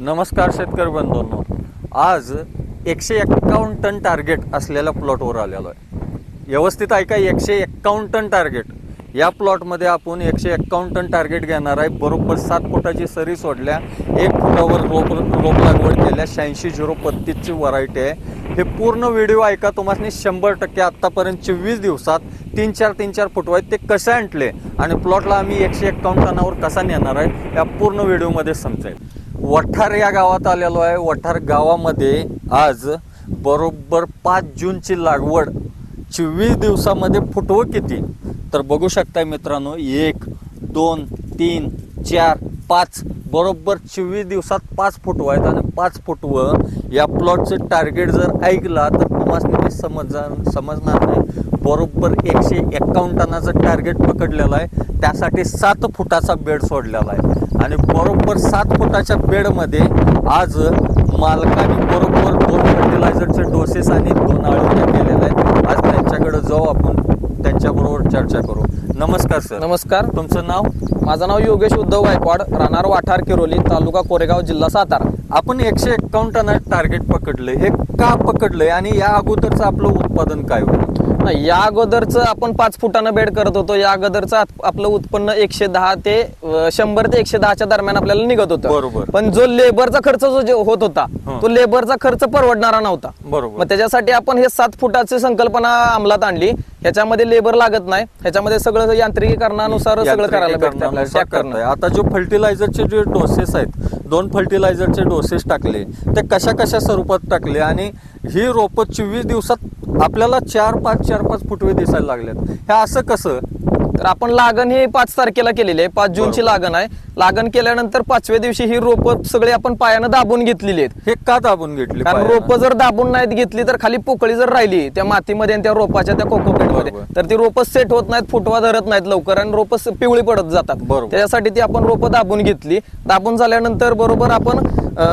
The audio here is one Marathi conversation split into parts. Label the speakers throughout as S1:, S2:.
S1: नमस्कार शेतकरी बंधूंनो. आज एकशे एक्कावन्न टन टार्गेट असलेल्या प्लॉटवर आलेलो आहे. व्यवस्थित ऐका एकशे एक्कावन्न टन टार्गेट या प्लॉटमध्ये आपण एकशे एक्कावन्न टन टार्गेट घेणार आहे. बरोबर सात फुटाची सरी सोडल्या एक फुटावर रोप रोप लागवड केल्या शहाऐंशी झिरो पत्तीसची व्हरायटी आहे. हे पूर्ण व्हिडिओ ऐका तुम्हाला शंभर टक्के आत्तापर्यंत चोवीस दिवसात तीन चार तीन चार फुटू आहेत ते कसे आणले? आणि प्लॉटला आम्ही एकशे एक्कावन्न टनावर कसा नेणार आहे या पूर्ण व्हिडिओमध्ये समजेल. वठार या गावात आलेलो आहे. वठार गावामध्ये आज बरोबर पाच जूनची लागवड चोवीस दिवसामध्ये फुटवं किती? तर बघू शकताय मित्रांनो एक दोन तीन चार पाच. बरोबर चोवीस दिवसात पाच फुटवं आहेत आणि पाच फुटवं या प्लॉटचं टार्गेट जर ऐकला तर तुम्हाला समजणार समजणार नाही. बरोबर एकशे एक्कावन्न टनाचं टार्गेट पकडलेलं आहे. त्यासाठी सात फुटाचा बेड सोडलेला आहे. आणि बरोबर सात फुटाच्या बेडमध्ये आज मालकाने बरोबर दोन फर्टिलायझरचे डोसेस आणि दोन आळवण्या केलेल्या आहेत. आज त्यांच्याकडे जाऊ आपण त्यांच्याबरोबर चर्चा करू. नमस्कार सर
S2: नमस्कार.
S1: तुमचं नाव?
S2: माझं नाव योगेश उद्धव गायकवाड राहणार वाठार किरोली तालुका कोरेगाव जिल्हा सातारा.
S1: आपण एकशे एक्कावन्न टना टार्गेट पकडले हे का पकडलंय? आणि या अगोदरचं आपलं उत्पादन काय होतं?
S2: नाही या अगोदरचं आपण पाच फुटानं बेड करत होतो. या अगोदरचं आपलं उत्पन्न एकशे दहा ते शंभर ते एकशे दहाच्या दरम्यान आपल्याला निघत होतं.
S1: बरोबर.
S2: पण जो लेबरचा खर्च जो होत होता. तो लेबरचा खर्च परवडणारा नव्हता.
S1: बरोबर.
S2: मग त्याच्यासाठी आपण हे सात फुटाची संकल्पना अंमलात आणली. ह्याच्यामध्ये लेबर लागत नाही. ह्याच्यामध्ये सगळं यांत्रिकीकरणानुसार सगळं करायला भेटतं.
S1: आता जो फर्टिलायझरचे जे डोसेस आहेत दोन फर्टिलायझरचे डोसेस टाकले ते कशा कशा स्वरूपात टाकले आणि ही रोपं चोवीस दिवसात आपल्याला चार पाच चार पाच फुटवे दिसायला लागल्यात हे असं कसं?
S2: तर आपण लागण ही पाच तारखेला केलेली आहे पाच जूनची. लागण आहे लागण केल्यानंतर पाचव्या दिवशी ही रोपं सगळी आपण पायानं दाबून घेतलेली आहेत
S1: हे का दाबून घेतले
S2: कारण? रोपं जर दाबून नाहीत घेतली तर खाली पोकळी जर राहिली त्या मातीमध्ये आणि त्या रोपाच्या त्या कोकोपीटमध्ये
S1: बरोबर.
S2: तर ती रोपं सेट होत नाहीत फुटवा धरत नाहीत लवकर आणि रोपं पिवळी पडत जातात
S1: बरोबर.
S2: त्याच्यासाठी ती आपण रोपं दाबून घेतली दाबून झाल्यानंतर बरोबर आपण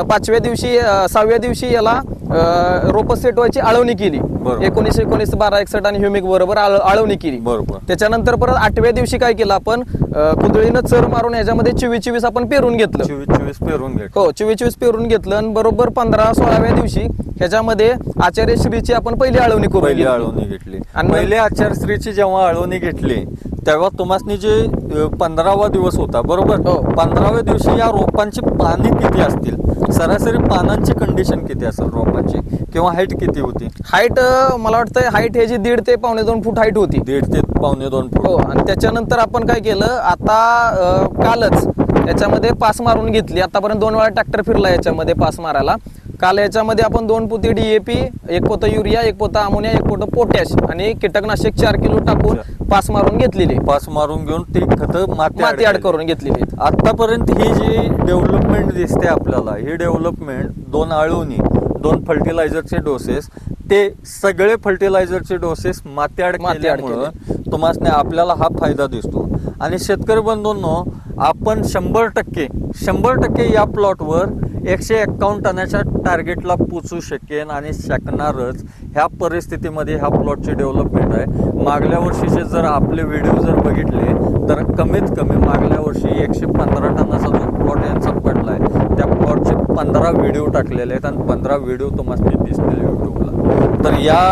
S2: पाचव्या दिवशी सहाव्या दिवशी याला रोपं सेट व्हायची आळवणी केली.
S1: बरोबर.
S2: एकोणीस बारा एकसठ आणि ह्युमिक बरोबर आळ- आळवणी केली.
S1: बरोबर.
S2: त्याच्यानंतर परत आठव्या दिवशी काय केलं आपण कुदळीनं चर मारून ह्याच्यामध्ये चोवीस चोवीस आपण पेरून घेतलं.
S1: चोवीस पेरून घेतले.
S2: हो चोवीस चोवीस पेरून घेतलं आणि बरोबर पंधरा सोळाव्या दिवशी ह्याच्यामध्ये आचार्य श्रीची आपण पहिली आळवणी करून
S1: पहिली. आळवणी घेतली.
S2: आणि
S1: पहिले आचारश्रीची जेव्हा आळवणी घेतली तेव्हा तुम्हाला जे पंधरावा दिवस होता बरोबर?
S2: हो.
S1: पंधराव्या दिवशी या रोपांची पाने किती असतील? सरासरी पानांची कंडिशन किती असेल रोपांची? किंवा हाईट किती होती?
S2: हाईट मला वाटतं हाईट ह्याची दीड ते पावणे दोन फूट हाईट होती.
S1: दीड ते पावणे दोन फूट.
S2: हो आणि त्याच्यानंतर आपण काय केलं आता कालच याच्यामध्ये पास मारून घेतली. आतापर्यंत दोन वेळा ट्रॅक्टर फिरला याच्यामध्ये पास मारायला. काल याच्यामध्ये आपण दोन पोती डीएपी एक पोतं युरिया एक पोतं अमोनिया एक पोतं पोटॅश आणि कीटकनाशक चार किलो टाकून पास मारून घेतलेली.
S1: पास मारून घेऊन ती खत माती
S2: माती ऍड. करून घेतलेली.
S1: आतापर्यंत ही जी डेव्हलपमेंट दिसते आपल्याला ही डेव्हलपमेंट दोन आळवणी दोन फर्टिलायझरचे डोसेस ते सगळे फर्टिलायझरचे डोसेस मात्याड
S2: माती आड
S1: केल्यामुळं तुम्हाला आपल्याला हा फायदा दिसतो. आणि शेतकरी बंधूंनो आपण शंभर टक्के शंभर टक्के या प्लॉटवर एकशे एक्कावन्न टनाच्या टार्गेटला पोचू शकेन आणि शकणारच. ह्या परिस्थितीमध्ये ह्या प्लॉटची डेव्हलपमेंट आहे. मागल्या वर्षीचे जर आपले व्हिडिओ जर बघितले तर कमीत कमी मागल्या वर्षी एकशे पंधरा टनाचा जो प्लॉट यांचा पडला आहे त्या प्लॉटचे पंधरा व्हिडिओ टाकलेले आहेत आणि पंधरा व्हिडिओ तुम्हाला दिसतील यूट्यूबला तर या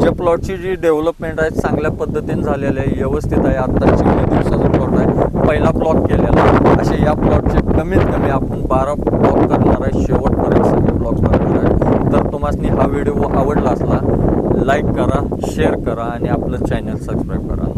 S1: ज्या प्लॉटची जी डेव्हलपमेंट आहे चांगल्या पद्धतीने झालेली आहे व्यवस्थित आहे. आत्ताची दिवसाचा प्लॉट आहे. पहिला ब्लॉक केलेला. असे या प्लॉटचे कमीत कमी आपण बारा ब्लॉक करणार आहे. शेवटपर्यंत सगळे ब्लॉक करणार आहे. तर तुम्हाला हा व्हिडिओ आवडला असला लाईक करा शेअर करा आणि आपलं चॅनल सबस्क्राईब करा.